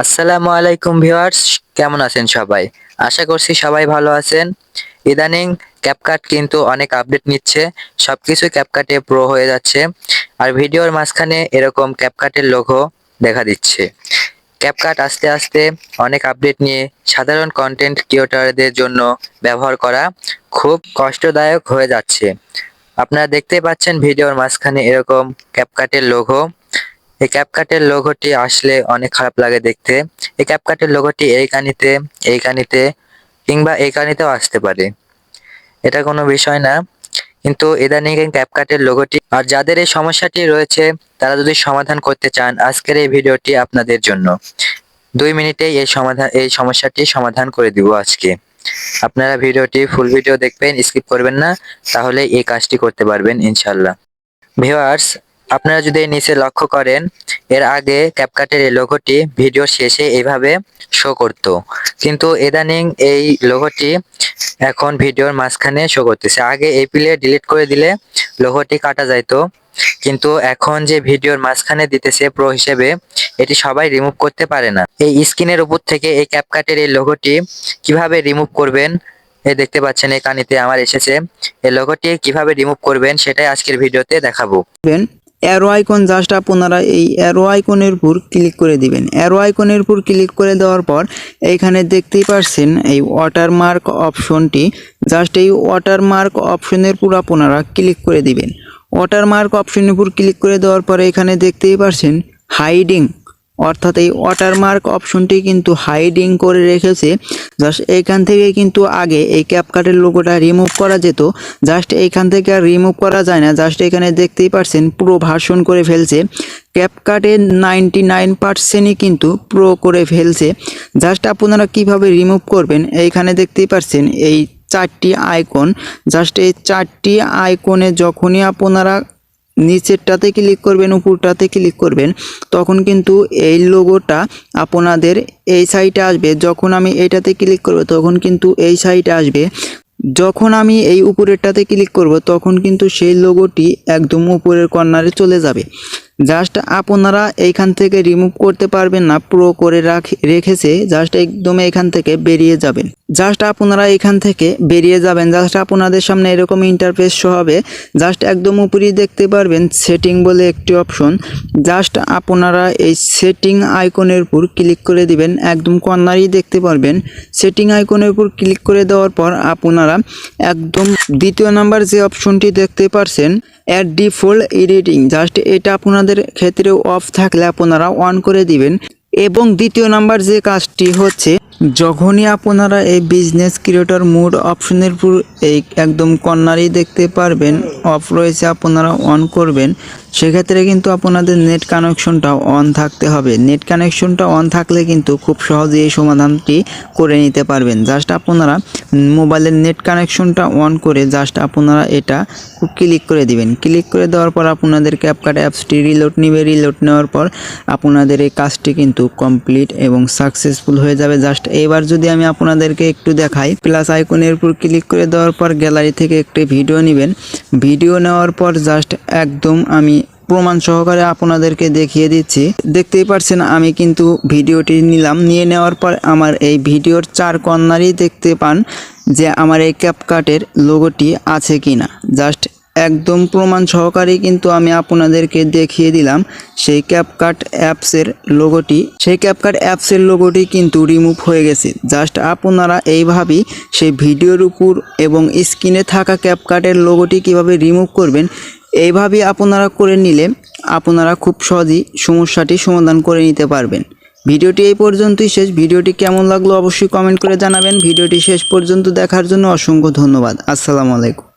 আসসালামু আলাইকুম ভিউয়ার্স, কেমন আছেন সবাই? আশা করছি সবাই ভালো আছেন। ইদানিং ক্যাপকাট কিন্তু অনেক আপডেট নিচ্ছে সবকিছু ক্যাপকাটে প্রো হয়ে যাচ্ছে। আর ভিডিওর মাঝখানে এরকম ক্যাপকাটের লোগো দেখা দিচ্ছে। ক্যাপকাট আস্তে আস্তে অনেক আপডেট নিয়ে সাধারণ কন্টেন্ট ক্রিয়েটরদের জন্য ব্যবহার করা খুব কষ্টদায়ক হয়ে যাচ্ছে। আপনারা দেখতে পাচ্ছেন ভিডিওর মাঝখানে এরকম ক্যাপকাটের লোগো এই ক্যাপকাটের লোগোটি আসলে অনেক খারাপ লাগে দেখতে। এই ক্যাপকাটের লোগোটি এই কানিতে এই কানিতে কিংবা এই কানিতেও আসতে পারে। এটা কোনো বিষয় না। কিন্তু ইদানিং ক্যাপকাটের লোগোটি আর যাদের এই সমস্যাটি রয়েছে, তারা যদি সমাধান করতে চান, আজকের এই ভিডিওটি আপনাদের জন্য। দুই মিনিটেই এই সমাধান, এই সমস্যাটি সমাধান করে দিব আজকে। আপনারা ভিডিওটি ফুল ভিডিও দেখবেন স্কিপ করবেন না। তাহলে এই কাজটি করতে পারবেন ইনশাল্লাহ ভিউয়ার্স আপনারা যদি নিচে লক্ষ্য করেন, এর আগে ক্যাপকাটের এই লোগোটি ভিডিও শেষে এইভাবে শো করত। কিন্তু ইদানিং এই লোগোটি এখন ভিডিওর মাঝখানে শো করতেছে। আগে এই প্লে ডিলিট করে দিলে লোগোটি কাটা যাইতো। কিন্তু এখন যে ভিডিওর মাঝখানে দিতেছে প্রো হিসেবে, এটি সবাই রিমুভ করতে পারে না। এই স্ক্রিনের উপর থেকে এই ক্যাপকাটের এই লোগোটি কীভাবে রিমুভ করবেন এই দেখতে পাচ্ছেন, এই কানিতে আমার এসেছে। এই লোগোটি কীভাবে রিমুভ করবেন, সেটাই আজকের ভিডিওতে দেখাবো। অ্যারো আইকন জাস্ট আপনারা এই অ্যারো আইকনের উপর ক্লিক করে দিবেন। অ্যারো আইকনের উপর ক্লিক করে দেওয়ার পর এইখানে দেখতেই পারছেন এই ওয়াটারমার্ক অপশনটি জাস্ট এই ওয়াটারমার্ক অপশনের উপর আপনারা ক্লিক করে দিবেন। ওয়াটারমার্ক অপশনের উপর ক্লিক করে দেওয়ার পরে এখানে দেখতেই পারছেন হাইডিং অর্থাৎ এই ওয়াটারমার্ক অপশনটি কিন্তু হাইডিং করে রেখেছে। জাস্ট এইখান থেকে কিন্তু আগে এই ক্যাপকাটের লোগোটা রিমুভ করা যেত। জাস্ট এইখান থেকে আর রিমুভ করা যায় না। জাস্ট এখানে দেখতেই পারছেন পুরো ভার্সন করে ফেলছে। ক্যাপকাটের নাইনটি নাইন পার্সেন্টই কিন্তু প্রো করে ফেলছে। জাস্ট আপনারা কীভাবে রিমুভ করবেন, এইখানে দেখতেই পারছেন এই চারটি আইকন জাস্ট এই চারটি আইকনে যখনই আপনারা নিচেরটাতে ক্লিক করবেন, উপরটাতে ক্লিক করবেন, তখন কিন্তু এই লোগোটা আপনাদের এই সাইটে আসবে। যখন আমি এটাতে ক্লিক করব, তখন কিন্তু এই সাইটে আসবে। যখন আমি এই উপরেরটাতে ক্লিক করব, তখন কিন্তু সেই লোগোটি একদম উপরের কর্নারে চলে যাবে। জাস্ট আপনারা এইখান থেকে রিমুভ করতে পারবেন না প্রো করে রাখ, রেখেছে জাস্ট একদম এখান থেকে বেরিয়ে যাবেন। জাস্ট আপনারা এখান থেকে বেরিয়ে যাবেন জাস্ট আপনাদের সামনে এরকম ইন্টারফেস শো হবে। জাস্ট একদম উপরেই দেখতে পারবেন সেটিং বলে একটি অপশন জাস্ট আপনারা এই সেটিং আইকনের উপর ক্লিক করে দিবেন, একদম কর্নারেই দেখতে পারবেন। সেটিং আইকনের উপর ক্লিক করে দেওয়ার পর আপনারা একদম দ্বিতীয় নাম্বার যে অপশনটি দেখতে পারছেন অ্যাড ডিফল্ট এডিটিং জাস্ট এটা আপনাদের ক্ষেত্রেও অফ থাকলে আপনারা অন করে দিবেন। এবং দ্বিতীয় নাম্বার যে কাজটি হচ্ছে যখনই আপনারা এই বিজনেস ক্রিয়েটর মুড অপশনের উপর এই একদম কর্নারই দেখতে পারবেন অফ রয়েছে আপনারা অন করবেন। সেক্ষেত্রে কিন্তু আপনাদের নেট কানেকশনটা অন থাকতে হবে। নেট কানেকশনটা অন থাকলে কিন্তু খুব সহজে এই সমাধানটি করে নিতে পারবেন। জাস্ট আপনারা মোবাইলের নেট কানেকশনটা অন করে জাস্ট আপনারা এটা খুব ক্লিক করে দিবেন। ক্লিক করে দেওয়ার পর আপনাদের ক্যাপকাট অ্যাপসটি রিলোড নিবে। রিলোড নেওয়ার পর আপনাদের এই কাজটি কিন্তু কমপ্লিট এবং সাকসেসফুল হয়ে যাবে। জাস্ট এবার যদি আমি আপনাদেরকে একটু দেখাই প্লাস আইকনের উপর ক্লিক করে দেওয়ার পর গ্যালারি থেকে একটি ভিডিও নেবেন। ভিডিও নেওয়ার পর জাস্ট একদম আমি প্রমাণ সহকারে আপনাদেরকে দেখিয়ে দিচ্ছি। দেখতেই পারছেন, আমি কিন্তু ভিডিওটি নিলাম। নিয়ে নেওয়ার পর আমার এই ভিডিওর চার কর্নারই দেখতে পান যে আমার এই ক্যাপকাটের লোগোটি আছে কিনা। জাস্ট একদম প্রমাণ সহকারে কিন্তু আমি আপনাদেরকে দেখিয়ে দিলাম সেই ক্যাপকাট অ্যাপসের লোগোটি সেই ক্যাপকাট অ্যাপসের লোগোটি কিন্তু রিমুভ হয়ে গেছে। জাস্ট আপনারা এইভাবেই সেই ভিডিওর উপর এবং স্ক্রিনে থাকা ক্যাপকাটের লোগোটি কীভাবে রিমুভ করবেন, এইভাবেই আপনারা করে নিলে আপনারা খুব সহজেই সমস্যাটি সমাধান করে নিতে পারবেন। ভিডিওটি এই পর্যন্তই শেষ। ভিডিওটি কেমন লাগল অবশ্যই কমেন্ট করে জানাবেন। ভিডিওটি শেষ পর্যন্ত দেখার জন্য অসংখ্য ধন্যবাদ। আসসালামু আলাইকুম।